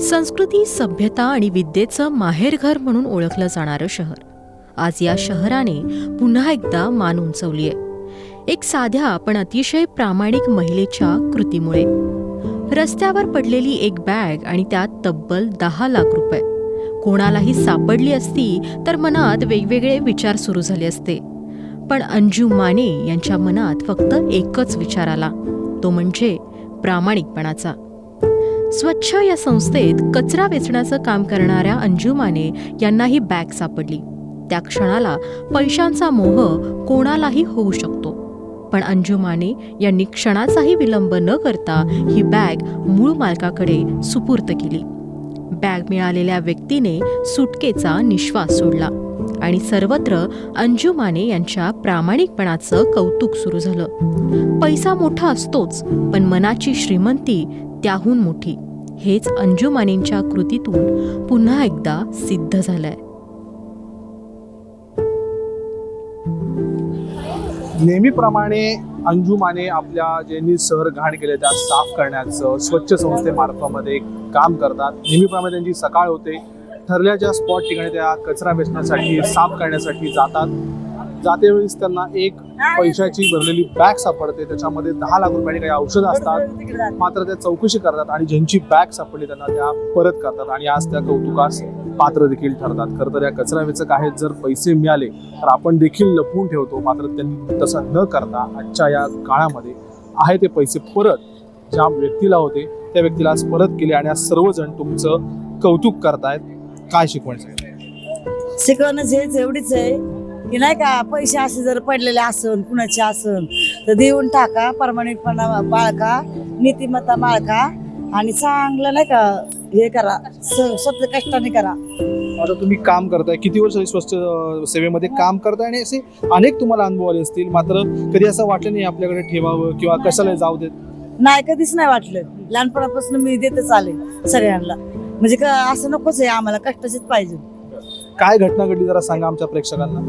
संस्कृती सभ्यता आणि विद्येचं माहेरघर म्हणून ओळखलं जाणारं शहर. आज या शहराने पुन्हा एकदा मान उंचवलीय. एक साध्या पण अतिशय प्रामाणिक महिलेच्या कृतीमुळे. रस्त्यावर पडलेली एक बॅग आणि त्यात तब्बल दहा लाख रुपये. कोणालाही सापडली असती तर मनात वेगवेगळे विचार सुरू झाले असते. पण अंजू माने यांच्या मनात फक्त एकच विचार आला. तो म्हणजे प्रामाणिकपणाचा. स्वच्छ या संस्थेत कचरा वेचण्याचं काम करणाऱ्या अंजुमाने यांना ही बॅग सापडली. त्या क्षणाला पैशांचा मोह कोणालाही होऊ शकतो. पण अंजुमाने यांनी क्षणाचाही विलंब न करता ही बॅग मूळ मालकाकडे सुपूर्त केली. बॅग मिळालेल्या व्यक्तीने सुटकेचा निश्वास सोडला आणि सर्वत्र अंजुमाने यांच्या प्रामाणिकपणाचं कौतुक सुरू झालं. पैसा मोठा असतोच पण मनाची श्रीमंती त्याहून मोठी. हेच अंजुमानींच्या कृतीतून पुन्हा एकदा सिद्ध झालंय. नेहमीप्रमाणे अंजुमाने आपल्या ज्यांनी सर घाण केले त्या साफ करण्याचं स्वच्छ संस्थेमार्फामध्ये काम करतात. नेहमीप्रमाणे त्यांची सकाळ होते. ठरल्याच्या स्पॉट ठिकाणी त्या कचरा वेचण्यासाठी साफ करण्यासाठी जातात. जातेवेळीस त्यांना एक पैशाची भरलेली बॅग सापडते. त्याच्यामध्ये दहा लाख रुपयांनी काही औषधं असतात. मात्र त्या चौकशी करतात आणि ज्यांची बॅग सापडली त्यांना त्या परत करतात. आणि आज त्या कौतुकास पात्र देखील ठरतात. खरं तर या कचरा वेचक आहेत. जर पैसे मिळाले तर आपण देखील लपवून ठेवतो. मात्र त्यांनी तसं न करता आजच्या या काळामध्ये आहे ते पैसे परत ज्या व्यक्तीला होते त्या व्यक्तीला आज परत केले आणि आज सर्वजण तुमचं कौतुक करतायत. काय शिकवण शिकवणं हेच एवढीच आहे की नाही का पैसे असे जर पडलेले असन कुणाचे असन तर देऊन टाका प्रामाणिकपणा बाळका नीतिमत्ता बाळका आणि चांगलं नाही का हे करा स्वतः कष्टाने करा. आता तुम्ही काम करताय किती वर्ष स्वच्छ अं, सेवेमध्ये काम करताय? आणि असे अनेक तुम्हाला अनुभव आले असतील मात्र कधी असं वाटलं नाही आपल्याकडे ठेवावं किंवा कशाला जाऊ देत? नाही कधीच नाही वाटलं. लहानपणापासून मी देतच आले सगळ्यांना. म्हणजे असं नकोच आहे आम्हाला कष्टाचीच पाहिजे. काय घटना घडली जरा सांगा आमच्या प्रेक्षकांना.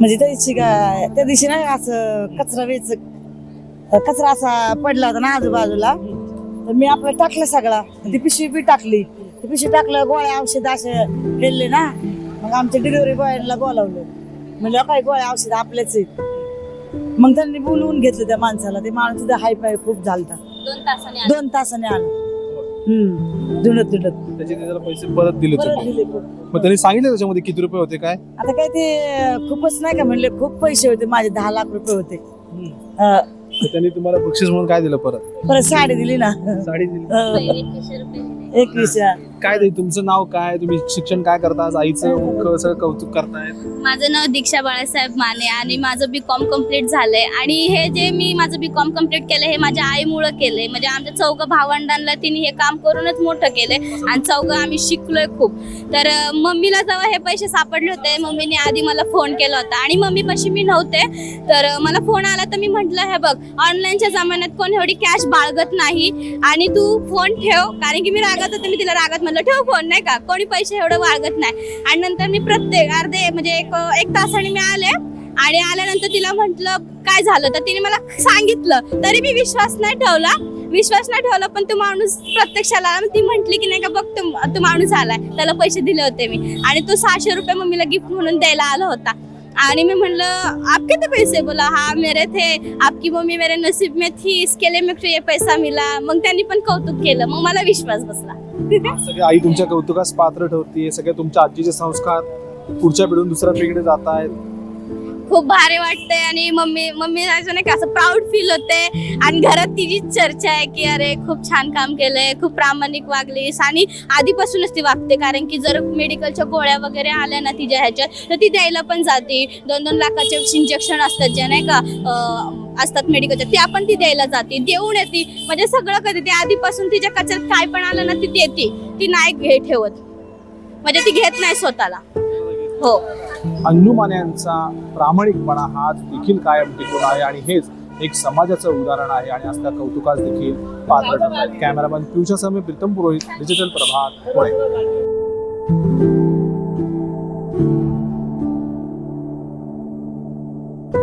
म्हणजे त्या दिवशी काय त्या दिवशी नाही असं कचरा वेच कचरा असा पडला होता ना आजूबाजूला. तर मी आपलं टाकलं सगळा. ती पिशवी बी टाकली. ती पिशवी टाकलं गोळ्या औषध असे गेले ना. मग आमच्या डिलिव्हरी बॉयला बोलावलं. म्हणजे काय गोळ्या औषध आपलेच आहेत. मग त्यांनी बोलवून घेतलं त्या माणसाला. ते माणूस हाय पाय खूप झालता. दोन तासाने आले. धुणत धुणत त्याचे ते जरा पैसे परत दिले परत तुम्ही. दिले मग त्यांनी सांगितलं त्याच्यामध्ये किती रुपये होते काय? आता काय ते खूपच नाही का म्हणले खूप पैसे होते माझे दहा लाख रुपये होते. अं, तर त्यांनी तुम्हाला बक्षीस म्हणून काय दिलं परत? परत साडी दिली ना. साडी दिली. दिले. एकवीस काय ते तुमचं नाव काय? तुम्ही शिक्षण काय करता? आज आईचं कसं कौतुक करताय माझं नाव दीक्षा बाळासाहेब माने आणि माझं बी कॉम कंप्लीट झालंय. आणि हे जे मी माझं बी कॉम कंप्लीट केलं हे माझ्या आईमुळं केलंय. म्हणजे आमच्या चौघ भावंडांना तिने हे काम करूनच मोठं केलंय. आणि चौघं आम्ही शिकलोय खूप. तर अं, मम्मीला जेव्हा हे पैसे सापडले होते मम्मीने आधी मला फोन केला होता. आणि मम्मी पशी मी नव्हते. तर अं, मला फोन आला तर मी म्हटलं हे बघ ऑनलाईनच्या जमान्यात कोण एवढी कॅश बाळगत नाही. आणि तू फोन ठेव कारण की मी रागात होते मी तिला रागात म्हणलं ठेव फोन नाही का? कोणी पैसे एवढं वागत नाही. आणि नंतर मी प्रत्येक अर्धे म्हणजे एक एक तासाने मी आले आणि आल्यानंतर तिला म्हटलं काय झालं? तर तिने मला सांगितलं तरी मी विश्वास नाही ठेवला. विश्वास नाही ठेवला पण तो माणूस प्रत्यक्षाला आला. मग ती म्हटली की नाही का बघ तू तो माणूस आलाय. त्याला पैसे दिले होते मी. आणि तो सहाशे रुपये मम्मीला गिफ्ट म्हणून द्यायला आला होता. आणि मी म्हणलं आपके तर पैसे बोला? हा मेरे थे। आपकी मम्मी मेरे नसीब में थी इसके लिए मेरे को ये पैसा मिला। मग त्यांनी पण कौतुक केलं. मग मला विश्वास बसला. सगळे आई तुमच्या कौतुकास पात्र ठरते सगळे तुमच्या आजीचे संस्कार पुढच्या पिढून दुसऱ्या पिढीकडे जात आहेत खूप भारी वाटतंय आणि मम्मी मम्मी जायचं नाही का असं प्राऊड फील होते. आणि घरात तिचीच चर्चा आहे की अरे खूप छान काम केलंय खूप प्रामाणिक वागलीस. आणि आधीपासूनच ती वागते कारण की जर मेडिकलच्या गोळ्या वगैरे आल्या ना तिच्या ह्याच्यात तर ती द्यायला पण जाते. दोन दोन लाखाचे इंजेक्शन असतात जे नाही का असतात मेडिकलच्या ती आपण ती द्यायला जाते. देऊन येते. म्हणजे सगळं कधी ते आधीपासून तिच्या कचऱ्यात काय पण आलं ना ती देते. ती नाही घे ठेवत. म्हणजे ती घेत नाही स्वतःला. हो. यांचा प्रामाणिकपणा हा देखील कायम टिकून आहे आणि हेच एक समाजाचं उदाहरण आहे आणि आज त्या कौतुकास देखील पात्र ठरत आहेत कॅमेरामॅन पियुषा समी प्रीतम पुरोहित डिजिटल प्रभात पुणे.